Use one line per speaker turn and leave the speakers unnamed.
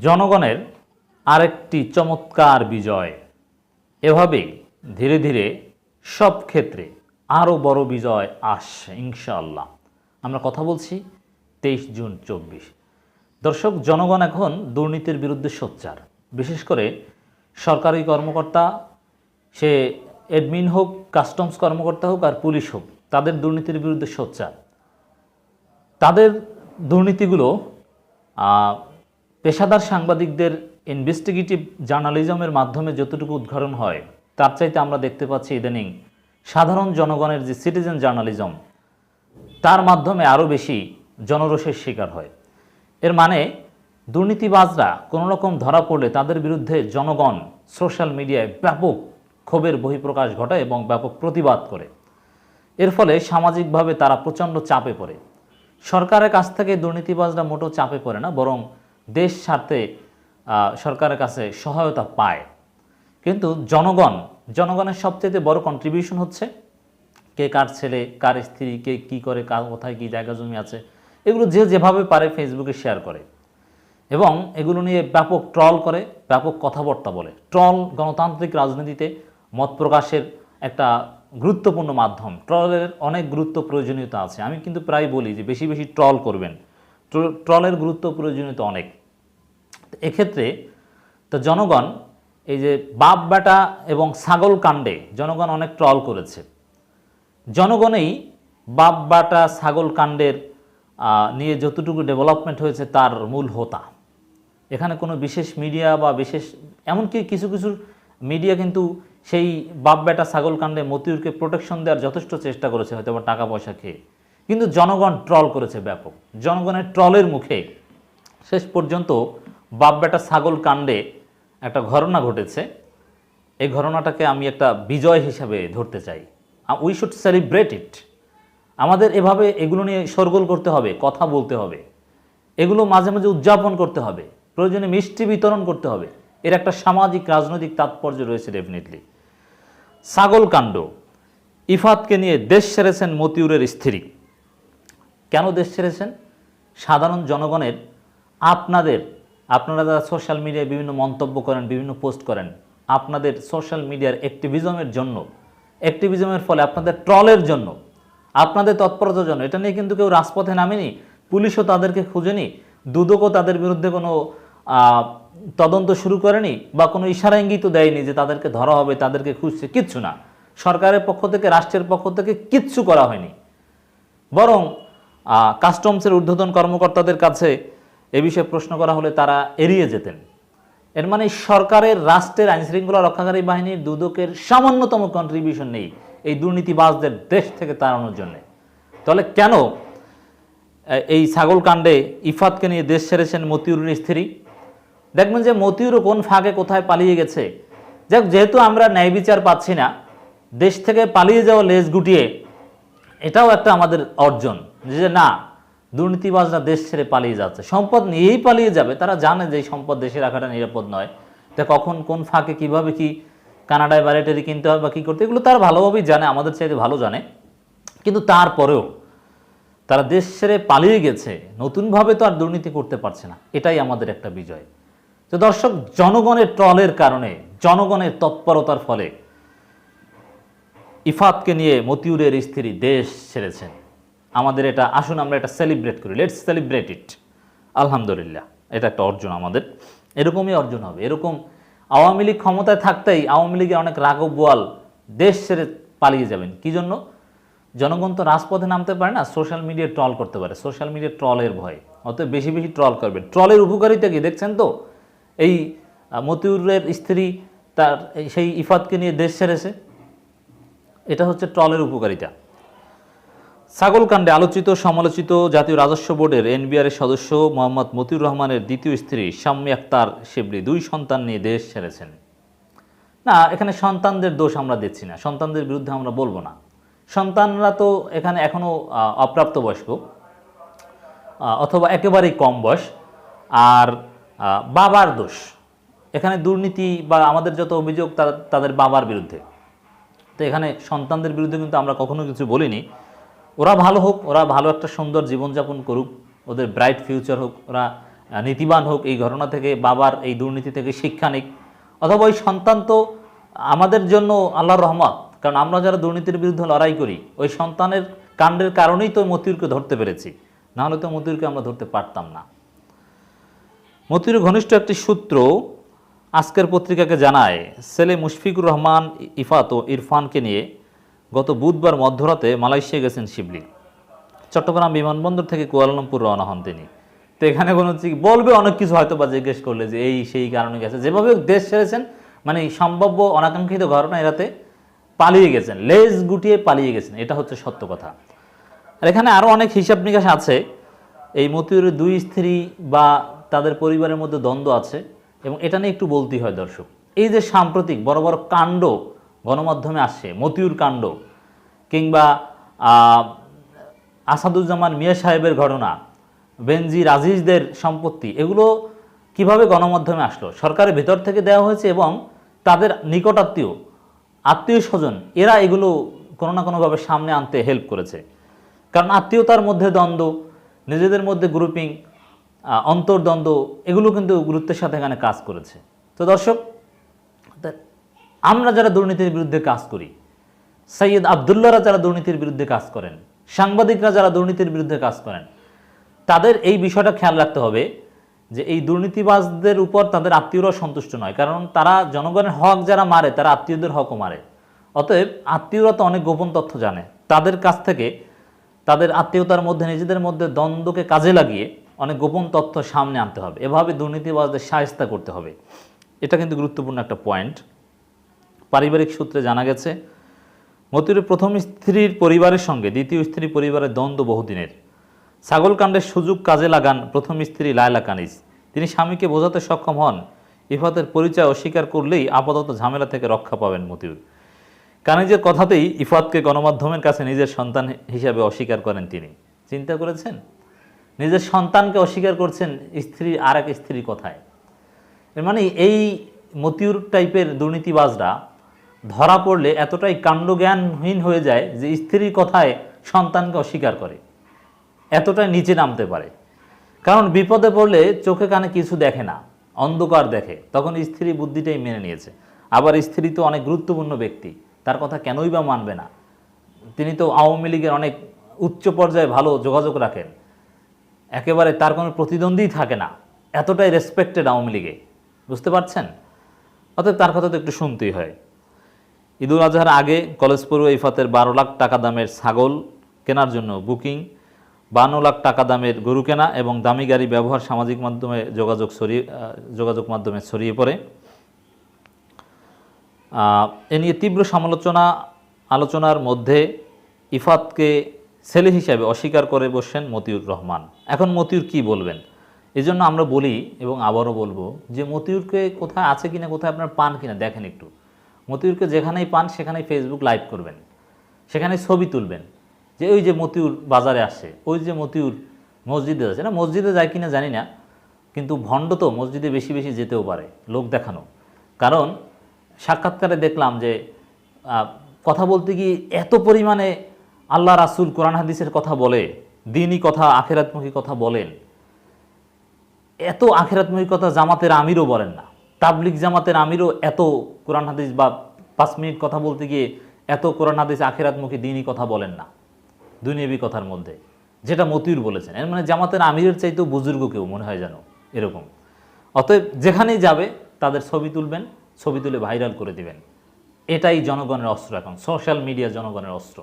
জনগণের আরেকটি চমৎকার বিজয়। এভাবে ধীরে ধীরে সব ক্ষেত্রে আরও বড় বিজয় আসছে, ইনশাআল্লাহ। আমরা কথা বলছি তেইশ জুন চব্বিশ। দর্শক, জনগণ এখন দুর্নীতির বিরুদ্ধে সোচ্চার। বিশেষ করে সরকারি কর্মকর্তা, সে অ্যাডমিন হোক কাস্টমস কর্মকর্তা হোক আর পুলিশ হোক, তাদের দুর্নীতির বিরুদ্ধে সোচ্চার। তাদের দুর্নীতিগুলো পেশাদার সাংবাদিকদের ইনভেস্টিগেটিভ জার্নালিজমের মাধ্যমে যতটুকু উদ্ঘাটন হয়, তার চাইতে আমরা দেখতে পাচ্ছি ইদানিং সাধারণ জনগণের যে সিটিজেন জার্নালিজম তার মাধ্যমে আরও বেশি জনরোষের শিকার হয়। এর মানে দুর্নীতিবাজরা কোনো রকম ধরা পড়লে তাদের বিরুদ্ধে জনগণ সোশ্যাল মিডিয়ায় ব্যাপক ক্ষোভের বহিঃপ্রকাশ ঘটায় এবং ব্যাপক প্রতিবাদ করে। এর ফলে সামাজিকভাবে তারা প্রচণ্ড চাপে পড়ে। সরকারের কাছ থেকে দুর্নীতিবাজরা মোটেও চাপে পড়ে না, বরং দেশ আহ, সরকারের কাছে সহায়তা পায়। কিন্তু জনগণ জনগণের সবচেয়ে বড় কন্ট্রিবিউশন হচ্ছে কে কার ছেলে কার স্ত্রী কে কী করে কার কোথায় কী জায়গা জমি আছে এগুলো যে যেভাবে পারে ফেসবুকে শেয়ার করে। এবং এগুলো নিয়ে ব্যাপক ট্রল করে ব্যাপক কথাবার্তা বলে। ট্রল গণতান্ত্রিক রাজনীতিতে মত প্রকাশের একটা গুরুত্বপূর্ণ মাধ্যম। ট্রলের অনেক গুরুত্ব প্রয়োজনীয়তা আছে। আমি কিন্তু প্রায় বলি যে বেশি বেশি ট্রল করবেন। ট্র- ট্রলের গুরুত্ব প্রয়োজনীয়তা অনেক। এক্ষেত্রে তো জনগণ, এই যে বাপ, বেটা এবং ছাগল কাণ্ডে জনগণ অনেক ট্রল করেছে। জনগণেই বাপ, বাটা, ছাগল কাণ্ডের নিয়ে যতটুকু ডেভেলপমেন্ট হয়েছে তার মূল হোতা। এখানে কোনো বিশেষ মিডিয়া বা বিশেষ, এমনকি কিছু কিছু মিডিয়া কিন্তু সেই বাপ, বেটা, ছাগল কাণ্ডে মতিউরকে প্রোটেকশন দেওয়ার যথেষ্ট চেষ্টা করেছে হয়তো বা টাকা পয়সা খেয়ে। কিন্তু জনগণ ট্রল করেছে ব্যাপক। জনগণের ট্রলের মুখে শেষ পর্যন্ত বাপ বেটা ছাগল কাণ্ডে একটা ঘটনা ঘটেছে। এই ঘটনাটাকে আমি একটা বিজয় হিসাবে ধরতে চাই। উই শুড সেলিব্রেট ইট আমাদের এভাবে এগুলো নিয়ে শোরগোল করতে হবে, কথা বলতে হবে। এগুলো মাঝে মাঝে উদযাপন করতে হবে। প্রয়োজনে মিষ্টি বিতরণ করতে হবে। এর একটা সামাজিক, রাজনৈতিক তাৎপর্য রয়েছে ডেফিনেটলি ছাগল কাণ্ড। ইফাতকে নিয়ে দেশ সেরেছেন মতিউরের স্ত্রী। কেন দেশ সেরেছেন? সাধারণ জনগণের আপনাদের আপনারা যারা সোশ্যাল মিডিয়ায় বিভিন্ন মন্তব্য করেন, বিভিন্ন পোস্ট করেন, আপনাদের সোশ্যাল মিডিয়ার অ্যাক্টিভিজমের জন্য অ্যাক্টিভিজমের ফলে আপনাদের ট্রলের জন্য, আপনাদের তৎপরতার জন্য, এটা নিয়ে কিন্তু কেউ রাজপথে নামেনি, পুলিশও তাদেরকে খুঁজেনি, দুদকও তাদের বিরুদ্ধে কোনো তদন্ত শুরু করেনি বা কোনো ইশারা ইঙ্গিতও দেয়নি যে তাদেরকে ধরা হবে, তাদেরকে খুঁজছে, কিচ্ছু না। সরকারের পক্ষ থেকে, রাষ্ট্রের পক্ষ থেকে কিচ্ছু করা হয়নি। বরং কাস্টমসের ঊর্ধ্বতন কর্মকর্তাদের কাছে এ বিষয়ে প্রশ্ন করা হলে তারা এড়িয়ে যেতেন। এর মানে সরকারের রাষ্ট্রের আইনশৃঙ্খলা রক্ষাকারী বাহিনীর দুদকের সামান্যতম কন্ট্রিবিউশন নেই এই দুর্নীতিবাজদের দেশ থেকে তাড়ানোর জন্য। তাহলে কেন এই ছাগল কাণ্ডে ইফাতকে নিয়ে দেশ ছেড়েছেন মতিউরের স্ত্রী? দেখবেন যে মতিউরও কোন ফাঁকে কোথায় পালিয়ে গেছে। যাক, যেহেতু আমরা ন্যায় বিচার পাচ্ছি না, দেশ থেকে পালিয়ে যাওয়া লেজ গুটিয়ে এটাও একটা আমাদের অর্জন। যে না দুর্নীতিবাজরা দেশ ছেড়ে পালিয়ে যাচ্ছে। সম্পদ নিয়েই পালিয়ে যাবে, তারা জানে যে সম্পদ দেশে রাখাটা নিরাপদ নয়। তা কখন, কোন ফাঁকে, কীভাবে, কি কানাডায় ব্যারেটারি কিনতে হবে বা কী করতে এগুলো তারা ভালোভাবেই জানে, আমাদের চাইতে ভালো জানে। কিন্তু তারপরেও তারা দেশ ছেড়ে পালিয়ে গেছে, নতুনভাবে তো আর দুর্নীতি করতে পারছে না। এটাই আমাদের একটা বিজয়। তো দর্শক, জনগণের ট্রলের কারণে, জনগণের তৎপরতার ফলে ইফাতকে নিয়ে মতিউরের স্ত্রী দেশ ছেড়েছেন। আমাদের এটা, আসুন আমরা এটা সেলিব্রেট করি। লেটস সেলিব্রেট ইট আলহামদুলিল্লাহ, এটা একটা অর্জন আমাদের। এরকমই অর্জন হবে। এরকম আওয়ামী লীগ ক্ষমতায় থাকতেই আওয়ামী লীগের অনেক রাঘব বোয়াল দেশ ছেড়ে পালিয়ে যাবেন। কি জন্য? জনগণ তো রাজপথে নামতে পারে না সোশ্যাল মিডিয়া ট্রল করতে পারে। সোশ্যাল মিডিয়া ট্রলের ভয়। অতএব বেশি বেশি ট্রল করবেন। ট্রলের উপকারিতা কি দেখছেন তো? এই মতিউরের স্ত্রী তার সেই ইফাতকে নিয়ে দেশ ছেড়েছে। এটা হচ্ছে ট্রলের উপকারিতা। ছাগলকাণ্ডে আলোচিত, সমালোচিত জাতীয় রাজস্ব বোর্ডের এনবিআর এর সদস্য মোহাম্মদ মতিউর রহমানের দ্বিতীয় স্ত্রী শাম্মী আক্তার শিবলি দুই সন্তান নিয়ে দেশ ছেড়েছেন। না, এখানে সন্তানদের দোষ আমরা দিচ্ছি না, সন্তানদের বিরুদ্ধে আমরা বলব না। সন্তানরা তো এখানে এখনও অপ্রাপ্তবয়স্ক অথবা একেবারেই কম বয়স, আর বাবার দোষ। এখানে দুর্নীতি বা আমাদের যত অভিযোগ তাদের বাবার বিরুদ্ধে। তো এখানে সন্তানদের বিরুদ্ধে কিন্তু আমরা কখনো কিছু বলিনি। ওরা ভালো হোক, ওরা ভালো একটা সুন্দর জীবনযাপন করুক, ওদের ব্রাইট ফিউচার হোক, ওরা নীতিবান হোক, এই ঘটনা থেকে বাবার এই দুর্নীতি থেকে শিক্ষা নিক। অথবা ওই সন্তান তো আমাদের জন্য আল্লাহর রহমত, কারণ আমরা যারা দুর্নীতির বিরুদ্ধে লড়াই করি, ওই সন্তানের কাণ্ডের কারণেই তো মতিউরকে ধরতে পেরেছি, নাহলে তো মতিউরকে আমরা ধরতে পারতাম না। মতিউর ঘনিষ্ঠ একটি সূত্র আজকের পত্রিকাকে জানায় ছেলে মুশফিকুর রহমান, ইফাত ও ইরফানকে নিয়ে গত বুধবার মধ্যরাতে মালয়েশিয়া গেছেন শিবলি। চট্টগ্রাম বিমানবন্দর থেকে কুয়ালালামপুর রওনা হন তিনি। তো এখানে কোনো বলবে, অনেক কিছু হয়তো বা জিজ্ঞেস করলে যে এই সেই কারণে গেছে। যেভাবে দেশ ছেড়েছেন মানে সম্ভাব্য অনাকাঙ্ক্ষিত ঘটনা এরাতে পালিয়ে গেছেন, লেজ গুটিয়ে পালিয়ে গেছেন, এটা হচ্ছে সত্য কথা। আর এখানে আরও অনেক হিসাব নিকাশ আছে। এই মতিউরের দুই স্ত্রী বা তাদের পরিবারের মধ্যে দ্বন্দ্ব আছে এবং এটা নিয়ে একটু বলতেই হয় দর্শক। এই যে সাম্প্রতিক বড় বড় কাণ্ড গণমাধ্যমে আসছে মতিউর কাণ্ড কিংবা আসাদুজ্জামান মিয়া সাহেবের ঘটনা বেনজির আজিজদের সম্পত্তি, এগুলো কীভাবে গণমাধ্যমে আসলো? সরকারের ভেতর থেকে দেওয়া হয়েছে এবং তাদের নিকটাত্মীয়, আত্মীয় স্বজন, এরা এগুলো কোনো না কোনোভাবে সামনে আনতে হেল্প করেছে। কারণ আত্মীয়তার মধ্যে দ্বন্দ্ব, নিজেদের মধ্যে গ্রুপিং অন্তর্দ্বন্দ্ব, এগুলো কিন্তু গুরুত্বের সাথে এখানে কাজ করেছে। তো দর্শক আমরা যারা দুর্নীতির বিরুদ্ধে কাজ করি, সৈয়দ আবদুল্লাহরা যারা দুর্নীতির বিরুদ্ধে কাজ করেন, সাংবাদিকরা যারা দুর্নীতির বিরুদ্ধে কাজ করেন, তাদের এই বিষয়টা খেয়াল রাখতে হবে যে এই দুর্নীতিবাজদের উপর তাদের আত্মীয়রাও সন্তুষ্ট নয়। কারণ তারা জনগণের হক যারা মারে, তারা আত্মীয়দের হকও মারে। অতএব আত্মীয়রা তো অনেক গোপন তথ্য জানে। তাদের কাছ থেকে তাদের আত্মীয়তার মধ্যে, নিজেদের মধ্যে দ্বন্দ্বকে কাজে লাগিয়ে অনেক গোপন তথ্য সামনে আনতে হবে। এভাবে দুর্নীতিবাজদের সায়স্তা করতে হবে। এটা কিন্তু গুরুত্বপূর্ণ একটা পয়েন্ট। পারিবারিক সূত্রে জানা গেছে মতিউরের প্রথম স্ত্রীর পরিবারের সঙ্গে দ্বিতীয় স্ত্রী পরিবারের দ্বন্দ্ব বহুদিনের। ছাগলকাণ্ডের সুযোগ কাজে লাগান প্রথম স্ত্রী লায়লা কানিস তিনি স্বামীকে বোঝাতে সক্ষম হন, ইফাতের পরিচয় অস্বীকার করলেই আপাতত ঝামেলা থেকে রক্ষা পাবেন মতিউর। কানিজের কথাতেই ইফাতকে গণমাধ্যমের কাছে নিজের সন্তান হিসাবে অস্বীকার করেন তিনি। চিন্তা করেছেন? নিজের সন্তানকে অস্বীকার করছেন স্ত্রীর আর এক স্ত্রীর কথায়। মানে এই মতিউর টাইপের দুর্নীতিবাজরা ধরা পড়লে এতটাই কাণ্ডজ্ঞানহীন হয়ে যায় যে স্ত্রীর কথায় সন্তানকে অস্বীকার করে। এতটাই নিচে নামতে পারে। কারণ বিপদে পড়লে চোখে কানে কিছু দেখে না, অন্ধকার দেখে। তখন স্ত্রী বুদ্ধিটাই মেনে নিয়েছে। আবার স্ত্রী তো অনেক গুরুত্বপূর্ণ ব্যক্তি, তার কথা কেনই বা মানবে না। তিনি তো আওয়ামী লীগের অনেক উচ্চ পর্যায়ে ভালো যোগাযোগ রাখেন। একেবারে তার কোনো প্রতিদ্বন্দ্বী থাকে না। এতটাই রেসপেক্টেড আওয়ামী লীগে। বুঝতে পারছেন? অতএব তার কথা তো একটু শুনতেই হয়। ঈদুল আজহার আগে কলেজ পড়ুয়া ইফাতের বারো লাখ টাকা দামের ছাগল কেনার জন্য বুকিং, বান্ন লাখ টাকা দামের গরু কেনা এবং দামি গাড়ি ব্যবহার সামাজিক মাধ্যমে যোগাযোগ ছড়িয়ে যোগাযোগ মাধ্যমে ছড়িয়ে পড়ে। এ নিয়ে তীব্র সমালোচনা, আলোচনার মধ্যে ইফাতকে ছেলে হিসাবে অস্বীকার করে বসেন মতিউর রহমান। এখন মতিউর কি বলবেন? এই জন্য আমরা বলি এবং আবারও বলব যে মতিউরকে কোথায় আছে কিনা, কোথায় আপনার পান কিনা, দেখেন একটু। মতিউরকে যেখানেই পান, সেখানেই ফেসবুক লাইভ করবেন। সেখানে ছবি তুলবেন। যে ওই যে মতিউর বাজারে আসে, ওই যে মতিউর মসজিদে আছে না, মসজিদে যায় কিনা জানি না, কিন্তু ভণ্ড তো মসজিদে বেশি বেশি যেতেও পারে, লোক দেখানো। কারণ সাক্ষাৎকারে দেখলাম যে কথা বলতে গিয়ে এত পরিমাণে আল্লাহ রাসূল কোরআন হাদিসের কথা বলে, দিনই কথা, আখেরাতমুখী কথা বলেন। এত আখেরাতমুখী কথা জামাতের আমিরও বলেন না। তাবলিক জামাতের আমিরও এত কোরআন হাদিস বা পাঁচ মিনিট কথা বলতে গিয়ে এত কোরআন হাদিস আখেরাতমুখী দিনই কথা বলেন না। দুনিয়াবি কথার মধ্যে। যেটা মতিউর বলেছেন। এর মানে জামাতের আমিরের চাইতেও বুজুর্গ কেউ মনে হয় যেন এরকম। অতএব যেখানেই যাবে তাদের ছবি তুলবেন, ছবি তুলে ভাইরাল করে দিবেন। এটাই জনগণের অস্ত্র এখন। সোশ্যাল মিডিয়া জনগণের অস্ত্র।